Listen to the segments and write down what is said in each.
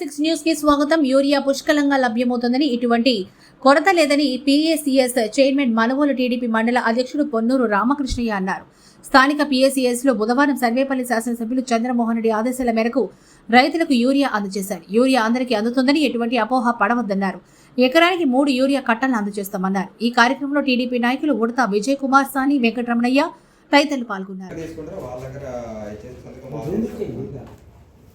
Six న్యూస్కి స్వాగతం. Urea పుష్కలంగా లభ్యమవుతుందని ఇటువంటి కొరత లేదని పిఏసిఎస్ చైర్మన్ మనవోలు టీడీపీ మండల అధ్యక్షుడు పొన్నూరు రామకృష్ణయ్య అన్నారు. స్థానిక పిఏసిఎస్లో బుధవారం సర్వేపల్లి శాసనసభ్యులు చంద్రమోహన్ రెడ్డి ఆదేశాల మేరకు రైతులకు యూరియా అందజేశారు. యూరియా అందరికీ అందుతుందని ఎటువంటి అపోహ పడవద్దన్నారు. ఎకరానికి మూడు యూరియా కట్టలను అందజేస్తామన్నారు. ఈ కార్యక్రమంలో టీడీపీ నాయకులు ఉడత విజయ్ కుమార్ సాని వెంకటరమణయ్య తదితరులు పాల్గొన్నారు.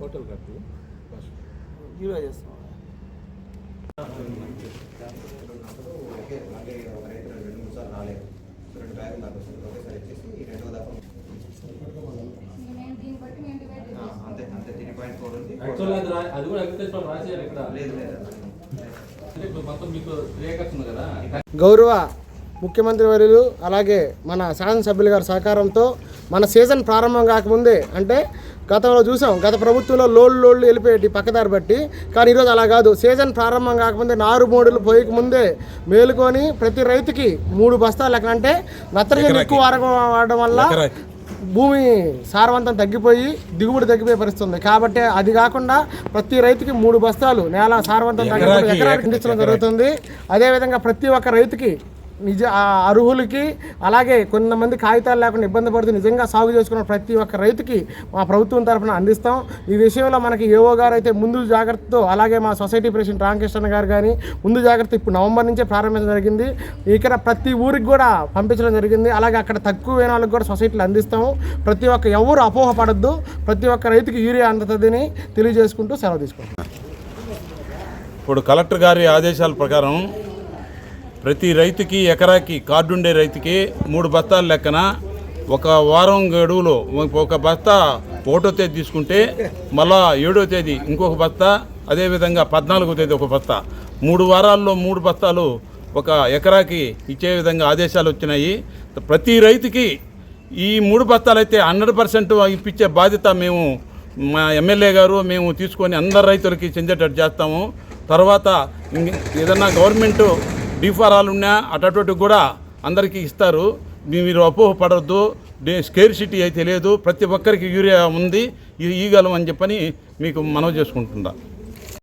బట్టి మేము డివైడ్ ఆ, అంతే అంతే త్రీ పాయింట్ ఫోర్ ఉంది. యాక్చువల్గా అది రా- అది కూడా అగ్రికల్చర్ రాసేయాలి ఇక్కడ. లేదు లేదు. అంటే ఇప్పుడు మొత్తం మీకు త్రీ ఏకర్స్ ఉంది కదా. గౌరవ ముఖ్యమంత్రి వర్యులు అలాగే మన శాసనసభ్యుల గారి సహకారంతో మన సీజన్ ప్రారంభం కాకముందే అంటే గతంలో చూసాం. గత ప్రభుత్వంలో లోళ్ళు లోళ్ళు వెళ్ళిపోయేటి పక్కదారి బట్టి. కానీ ఈరోజు అలా కాదు. సీజన్ ప్రారంభం కాకముందే నారు మోడులు పోయక ముందే మేలుకొని ప్రతి రైతుకి మూడు బస్తాలు ఎక్కడ అంటే నత్రజని ఎక్కువ వాడడం వల్ల భూమి సారవంతం తగ్గిపోయి దిగుబడి తగ్గిపోయే పరిస్థితి ఉంది కాబట్టి అది కాకుండా ప్రతి రైతుకి మూడు బస్తాలు నేల సారవంతం తగ్గిపోయి ఎకరానికి అందించడం జరుగుతుంది. అదేవిధంగా ప్రతి ఒక్క రైతుకి నిజ అర్హులకి అలాగే కొంతమంది కాగితాలు లేకుండా ఇబ్బంది పడుతూ నిజంగా సాగు చేసుకున్న ప్రతి ఒక్క రైతుకి మా ప్రభుత్వం తరఫున అందిస్తాం. ఈ విషయంలో మనకి ఏవో గారు అయితే ముందు జాగ్రత్తతో అలాగే మా సొసైటీ ప్రెసిడెంట్ రామకృష్ణ గారు కానీ ముందు జాగ్రత్త ఇప్పుడు నవంబర్ నుంచే ప్రారంభించడం జరిగింది. ఇక్కడ ప్రతి ఊరికి కూడా పంపించడం జరిగింది. అలాగే అక్కడ తక్కువ వాళ్ళకి కూడా సొసైటీలు అందిస్తాము. ప్రతి ఒక్క ఎవరు అపోహ పడద్దు. ప్రతి ఒక్క రైతుకి యూరియా అందుతుందని తెలియజేసుకుంటూ సెలవు తీసుకుంటాం ఇప్పుడు కలెక్టర్ గారి ఆదేశాల ప్రకారం ప్రతి రైతుకి ఎకరాకి కార్డుండే రైతుకి మూడు బస్తాల లెక్కన ఒక వారం గడువులో ఒక బస్తా ఒకటో తేదీ తీసుకుంటే మళ్ళా ఏడో తేదీ ఇంకొక బస్తా అదేవిధంగా పద్నాలుగో తేదీ ఒక బస్తా మూడు వారాల్లో మూడు బస్తాలు ఒక ఎకరాకి ఇచ్చే విధంగా ఆదేశాలు వచ్చినాయి. ప్రతి రైతుకి ఈ మూడు బస్తాలు అయితే హండ్రెడ్ పర్సెంట్ ఇప్పించే బాధ్యత మేము మా ఎమ్మెల్యే గారు మేము తీసుకొని అందరు రైతులకి చెందేటట్టు చేస్తాము. తర్వాత ఏదన్నా గవర్నమెంటు డిఫారాలు ఉన్నా అటువంటి కూడా అందరికీ ఇస్తారు. మీరు అపోహ పడద్దు స్కేర్ సిటీ అయితే లేదు. ప్రతి ఒక్కరికి యూరియా ఉంది. ఇది ఈగలం అని చెప్పని మీకు మనవి చేసుకుంటున్నా.